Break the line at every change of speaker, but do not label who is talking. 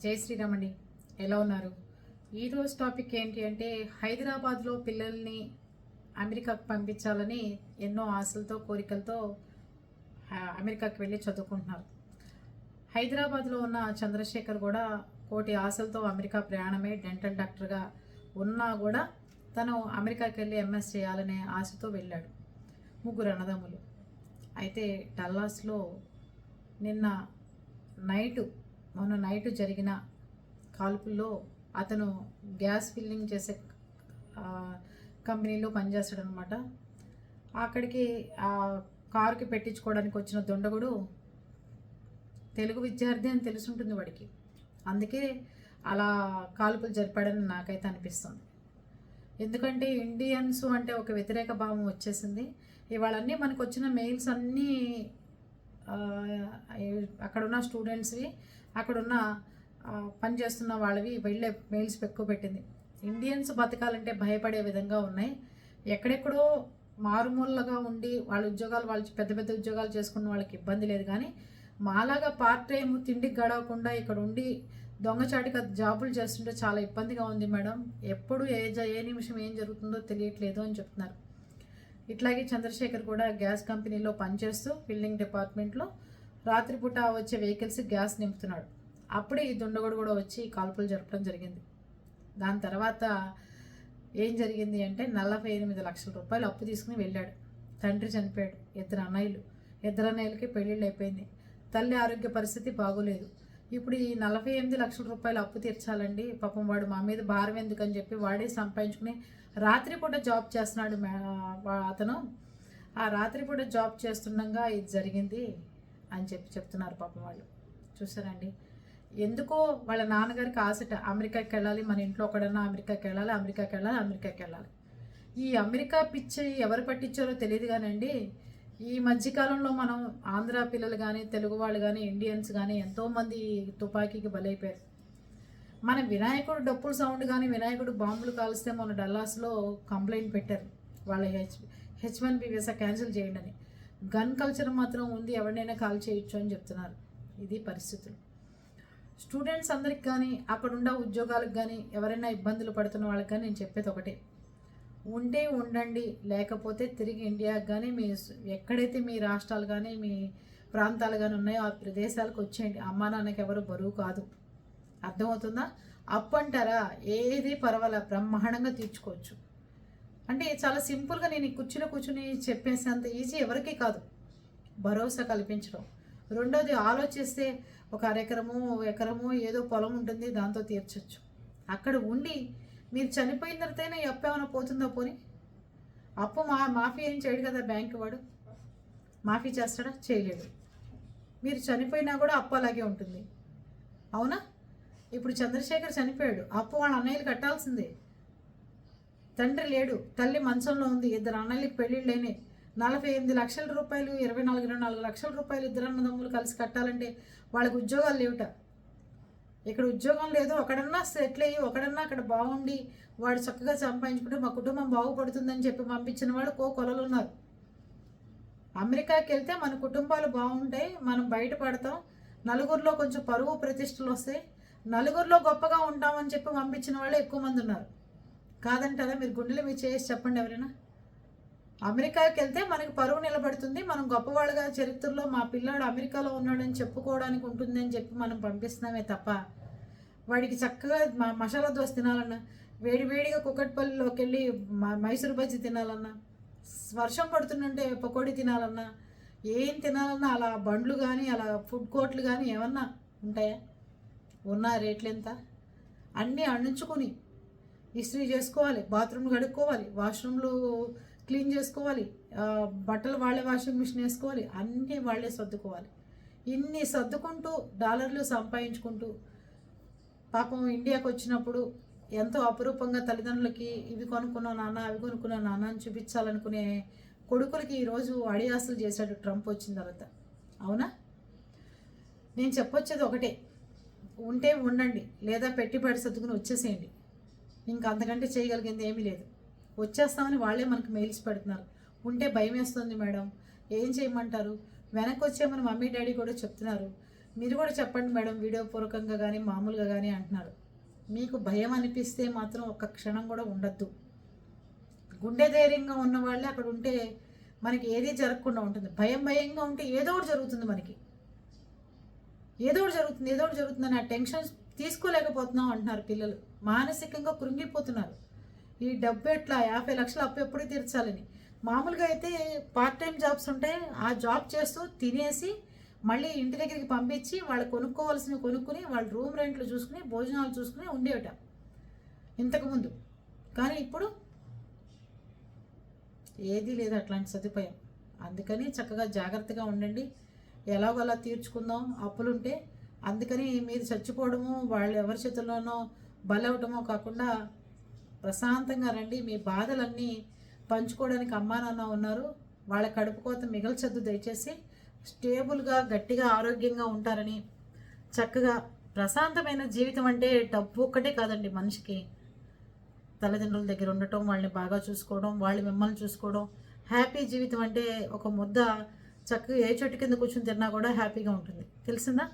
జై శ్రీరామ్ అండి ఎలా ఉన్నారు? ఈరోజు టాపిక్ ఏంటి అంటే హైదరాబాద్లో పిల్లల్ని అమెరికాకు పంపించాలని ఎన్నో ఆశలతో కోరికలతో అమెరికాకు అమెరికాకి వెళ్ళి చదువుకుంటున్నారు. హైదరాబాద్లో ఉన్న చంద్రశేఖర్ కూడా కోటి ఆశలతో అమెరికా ప్రయాణమే డెంటల్ డాక్టర్గా ఉన్నా కూడా తను అమెరికాకి వెళ్ళి ఎంఎస్ చేయాలనే ఆశతో వెళ్ళాడు. ముగ్గురు అన్నదమ్ములు. అయితే డల్లాస్లో నిన్న నైటు మొన్న నైట్ జరిగిన కాల్పుల్లో అతను గ్యాస్ ఫిల్లింగ్ చేసే కంపెనీలో పనిచేస్తాడు అనమాట అక్కడికి ఆ కారుకి పెట్టించుకోవడానికి వచ్చిన దొండగుడు తెలుగు విద్యార్థి అని తెలుసుంటుంది వాడికి. అందుకే అలా కాల్పులు జరిపాడని నాకైతే అనిపిస్తుంది. ఎందుకంటే ఇండియన్స్ అంటే ఒక వ్యతిరేక భావం వచ్చేసింది. ఇవాళన్నీ మనకు వచ్చిన మెయిల్స్ అన్నీ అక్కడున్న స్టూడెంట్స్వి అక్కడున్న పనిచేస్తున్న వాళ్ళవి వెళ్ళే మెయిల్స్ ఎక్కువ పెట్టింది. ఇండియన్స్ బతకాలంటే భయపడే విధంగా ఉన్నాయి. ఎక్కడెక్కడో మారుమూలగా ఉండి వాళ్ళ ఉద్యోగాలు వాళ్ళు పెద్ద పెద్ద ఉద్యోగాలు చేసుకున్న వాళ్ళకి ఇబ్బంది లేదు కానీ మాలాగా పార్ట్ టైం తిండికి గడవకుండా ఇక్కడ ఉండి దొంగచాటిగా జాబులు చేస్తుంటే చాలా ఇబ్బందిగా ఉంది మేడం. ఎప్పుడు ఏ జ- ఏ నిమిషం ఏం జరుగుతుందో తెలియట్లేదు అని చెప్తున్నారు. ఇట్లాగే చంద్రశేఖర్ కూడా గ్యాస్ కంపెనీలో పనిచేస్తూ బిల్డింగ్ డిపార్ట్మెంట్లో రాత్రిపూట వచ్చే వెహికల్స్ గ్యాస్ నింపుతున్నాడు. అప్పుడే ఈ దుండగుడు కూడా వచ్చి కాల్పులు జరపడం జరిగింది. దాని తర్వాత ఏం జరిగింది అంటే నలభై ఎనిమిది లక్షల రూపాయలు అప్పు తీసుకుని వెళ్ళాడు. తండ్రి చనిపోయాడు. ఇద్దరు అన్నయ్యలు. ఇద్దరు అన్నయ్యలకి పెళ్ళిళ్ళు అయిపోయింది. తల్లి ఆరోగ్య పరిస్థితి బాగోలేదు. ఇప్పుడు ఈ నలభై ఎనిమిది లక్షల రూపాయలు అప్పు తీర్చాలండి. పాపం వాడు మా మీద భారం ఎందుకని చెప్పి వాడే సంపాదించుకుని రాత్రిపూట జాబ్ చేస్తున్నాడు అతను. ఆ రాత్రిపూట జాబ్ చేస్తుండగా ఇది జరిగింది అని చెప్పి చెప్తున్నారు పాపం వాళ్ళు. చూసారండి? ఎందుకో వాళ్ళ నాన్నగారికి ఆశట అమెరికాకి వెళ్ళాలి మన ఇంట్లో ఒకడన్నా అమెరికాకి వెళ్ళాలి అమెరికాకి వెళ్ళాలి అమెరికాకి వెళ్ళాలి. ఈ అమెరికా పిచ్చి ఎవరు పట్టించారో తెలియదు కానండి ఈ మధ్యకాలంలో మనం ఆంధ్ర పిల్లలు కానీ తెలుగు వాళ్ళు కానీ ఇండియన్స్ కానీ ఎంతోమంది తుపాకీకి బలైపోయారు. మన వినాయకుడు డప్పుల సౌండ్ కానీ వినాయకుడు బాంబులు కాల్స్తే మన డల్లాస్లో కంప్లైంట్ పెట్టారు. వాళ్ళ H H one B visa cancel చేయండి అని. గన్ కల్చర్ మాత్రం ఉంది ఎవరినైనా కాల్ చేయొచ్చు అని చెప్తున్నారు. ఇది పరిస్థితులు. స్టూడెంట్స్ అందరికి కానీ అక్కడున్న ఉద్యోగాలకు కానీ ఎవరైనా ఇబ్బందులు పడుతున్న వాళ్ళకి కానీ నేను చెప్పేది ఒకటే. ఉంటే ఉండండి లేకపోతే తిరిగి ఇండియాకి కానీ మీ ఎక్కడైతే మీ రాష్ట్రాలు కానీ మీ ప్రాంతాలు కానీ ఉన్నాయో ఆ ప్రదేశాలకు వచ్చేయండి. అమ్మా నాన్నకి ఎవరు బరువు కాదు. అర్థమవుతుందా? అప్పు అంటారా ఏది పర్వాలే బ్రహ్మాండంగా తీర్చుకోవచ్చు. అంటే చాలా సింపుల్గా నేను ఈ కుర్చీలో కూర్చుని చెప్పేసేంత ఈజీ ఎవరికీ కాదు. భరోసా కల్పించడం. రెండోది ఆలోచిస్తే ఒక అరెకరము ఎకరము ఏదో పొలం ఉంటుంది దాంతో తీర్చచ్చు. అక్కడ ఉండి మీరు చనిపోయిన తర్వాతనే ఈ అప్పు ఏమైనా పోతుందో పోని. అప్పు మా మాఫీ ఏం చేయడు కదా బ్యాంక్ వాడు. మాఫీ చేస్తాడా? చేయలేడు. మీరు చనిపోయినా కూడా అప్పు అలాగే ఉంటుంది. అవునా? ఇప్పుడు చంద్రశేఖర్ చనిపోయాడు. అప్పు వాళ్ళ అన్నయ్యలు కట్టాల్సిందే. తండ్రి లేడు. తల్లి మంచంలో ఉంది. ఇద్దరు అన్నయ్యలకి పెళ్ళిళ్ళైనాయి నలభై ఎనిమిది లక్షల రూపాయలు ఇరవై నాలుగు ఇరవై నాలుగు లక్షల రూపాయలు ఇద్దరు అన్నదమ్ములు కలిసి కట్టాలంటే వాళ్ళకి ఉద్యోగాలు లేవుట. ఇక్కడ ఉద్యోగం లేదు ఒకడన్నా సెటిల్ అయ్యి ఒకడన్నా అక్కడ బాగుండి వాడు చక్కగా సంపాదించుకుంటే మా కుటుంబం బాగుపడుతుందని చెప్పి పంపించిన వాడు కో కొలలు ఉన్నారు. అమెరికాకి వెళ్తే మన కుటుంబాలు బాగుంటాయి మనం బయటపడతాం నలుగురిలో కొంచెం పరువు ప్రతిష్టలు వస్తాయి నలుగురిలో గొప్పగా ఉంటామని చెప్పి పంపించిన వాళ్ళు ఎక్కువ మంది ఉన్నారు. కాదంటారా? మీరు గుండెలు మీరు చేసి చెప్పండి ఎవరైనా. అమెరికాకి వెళ్తే మనకి పరువు నిలబడుతుంది. మనం గొప్పవాళ్ళుగా చరిత్రలో మా పిల్లాడు అమెరికాలో ఉన్నాడని చెప్పుకోవడానికి ఉంటుంది అని చెప్పి మనం పంపిస్తున్నామే తప్ప వాడికి చక్కగా మా మసాలా దోశ తినాలన్నా వేడి వేడిగా కుక్కట్పల్లిలోకి వెళ్ళి మ- మైసూరు బజ్జీ తినాలన్నా వర్షం పడుతుందంటే పకోడీ తినాలన్నా ఏం తినాలన్నా అలా బండ్లు కానీ అలా ఫుడ్ కోర్ట్లు కానీ ఏమన్నా ఉంటాయా? ఉన్న రేట్లు ఎంత? అన్నీ అణుచుకుని ఇస్త్రీ చేసుకోవాలి బాత్రూమ్ కడుక్కోవాలి వాష్రూమ్లు క్లీన్ చేసుకోవాలి. బట్టలు వాళ్ళే వాషింగ్ మిషన్ వేసుకోవాలి. అన్నీ వాళ్ళే సర్దుకోవాలి. ఇన్ని సర్దుకుంటూ డాలర్లు సంపాదించుకుంటూ పాపం ఇండియాకి వచ్చినప్పుడు ఎంతో అపురూపంగా తల్లిదండ్రులకి ఇవి కొనుక్కున్నా నాన్న అవి కొనుక్కున్నా నాన్న అని చూపించాలనుకునే కొడుకులకి ఈరోజు అడియాసులు చేశాడు ట్రంప్ వచ్చిన తర్వాత. అవునా? నేను చెప్పొచ్చేది ఒకటే. ఉంటే ఉండండి లేదా పెట్టుబడి సర్దుకుని వచ్చేసేయండి. ఇంకా అంతకంటే చేయగలిగింది ఏమీ లేదు. వచ్చేస్తామని వాళ్ళే మనకు మెయిల్స్ పెడుతున్నారు. ఉంటే భయం వేస్తుంది మేడం. ఏం చేయమంటారు? వెనక్కి వచ్చేమని మమ్మీ డాడీ కూడా చెప్తున్నారు. మీరు కూడా చెప్పండి మేడం వీడియో పూర్వకంగా కానీ మామూలుగా కానీ అంటున్నారు. మీకు భయం అనిపిస్తే మాత్రం ఒక్క క్షణం కూడా ఉండద్దు. గుండె ధైర్యంగా ఉన్న వాళ్ళే అక్కడ ఉంటే మనకి ఏది జరగకుండా ఉంటుంది. భయం భయంగా ఉంటే ఏదో ఒకటి జరుగుతుంది మనకి. ఏదో ఒకటి జరుగుతుంది ఏదో ఒకటి జరుగుతుందని ఆ టెన్షన్ తీసుకోలేకపోతున్నాం అంటున్నారు పిల్లలు. మానసికంగా కృంగిపోతున్నారు. ఈ డబ్బు ఎట్లా? యాభై లక్షలు అప్పు ఎప్పుడు తీర్చాలని. మామూలుగా అయితే పార్ట్ టైం జాబ్స్ ఉంటాయి ఆ జాబ్ చేస్తూ తినేసి మళ్ళీ ఇంటి దగ్గరికి పంపించి వాళ్ళు కొనుక్కోవాల్సినవి కొనుక్కుని వాళ్ళ రూమ్ రెంట్లు చూసుకుని భోజనాలు చూసుకుని ఉండేవట ఇంతకుముందు కానీ ఇప్పుడు ఏదీ లేదు అట్లాంటి సదుపాయం. అందుకని చక్కగా జాగ్రత్తగా ఉండండి. ఎలాగోలా తీర్చుకుందాం. అప్పులుంటే అందుకని మీరు చచ్చిపోవడము వాళ్ళు ఎవరి చేతుల్లోనో బలవటమో కాకుండా ప్రశాంతంగా రండి. మీ బాధలన్నీ పంచుకోవడానికి అమ్మా నాన్న ఉన్నారు. వాళ్ళ కడుపు కోత మిగల్చద్దు దయచేసి. స్టేబుల్గా గట్టిగా ఆరోగ్యంగా ఉంటారని చక్కగా ప్రశాంతమైన జీవితం అంటే డబ్బు ఒక్కటే కాదండి మనిషికి. తల్లిదండ్రుల దగ్గర ఉండటం వాళ్ళని బాగా చూసుకోవడం వాళ్ళు మిమ్మల్ని చూసుకోవడం. హ్యాపీ జీవితం అంటే ఒక ముద్ద చక్కగా ఏ చెట్టు కింద కూర్చొని తిన్నా కూడా హ్యాపీగా ఉంటుంది. తెలిసిందా?